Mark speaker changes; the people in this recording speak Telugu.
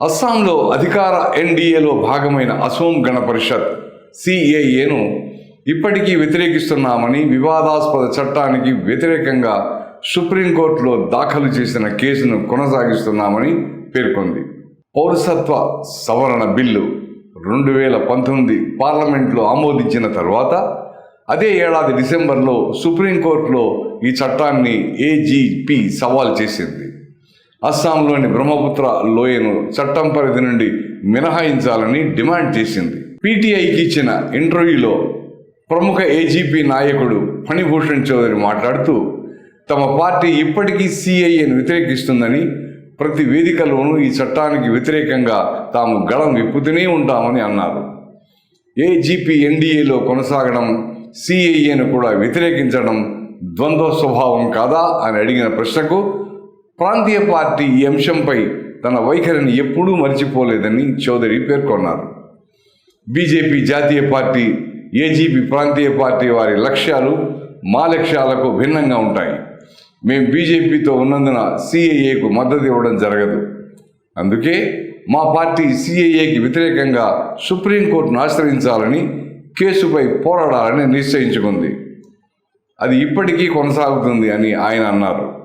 Speaker 1: అస్సాంలో అధికార ఎన్డీఏలో భాగమైన అసోం గణ పరిషత్ సిఏఏను ఇప్పటికీ వ్యతిరేకిస్తున్నామని వివాదాస్పద చట్టానికి వ్యతిరేకంగా సుప్రీంకోర్టులో దాఖలు చేసిన కేసును కొనసాగిస్తున్నామని పేర్కొంది. పౌరసత్వ సవరణ బిల్లు రెండు వేల పంతొమ్మిది పార్లమెంట్లో ఆమోదించిన తర్వాత అదే ఏడాది డిసెంబర్లో సుప్రీంకోర్టులో ఈ చట్టాన్ని ఏజీపీ సవాల్ చేసింది. అస్సాంలోని బ్రహ్మపుత్ర లోయను చట్టం పరిధి నుండి మినహాయించాలని డిమాండ్ చేసింది. పీటీఐకి ఇచ్చిన ఇంటర్వ్యూలో ప్రముఖ ఏజీపీ నాయకుడు ఫణిభూషణ్ చౌదరి మాట్లాడుతూ తమ పార్టీ ఇప్పటికీ సిఐఏను వ్యతిరేకిస్తుందని ప్రతి వేదికలోనూ ఈ చట్టానికి వ్యతిరేకంగా తాము గళం విప్పుతూనే ఉంటామని అన్నారు. ఏజీపీ ఎన్డీఏలో కొనసాగడం సిఐఏను కూడా వ్యతిరేకించడం ద్వంద్వ స్వభావం కాదా? అని అడిగిన ప్రశ్నకు ప్రాంతీయ పార్టీ ఈ అంశంపై తన వైఖరిని ఎప్పుడూ మర్చిపోలేదని చౌదరి పేర్కొన్నారు. బీజేపీ జాతీయ పార్టీ ఏజీపీ ప్రాంతీయ పార్టీ వారి లక్ష్యాలు మా లక్ష్యాలకు భిన్నంగా ఉంటాయి. మేము బీజేపీతో ఉన్నందున సిఏఏకు మద్దతు ఇవ్వడం జరగదు. అందుకే మా పార్టీ సిఏఏకి వ్యతిరేకంగా సుప్రీంకోర్టును ఆశ్రయించాలని కేసుపై పోరాడాలని నిశ్చయించుకుంది. అది ఇప్పటికీ కొనసాగుతుంది అని ఆయన అన్నారు.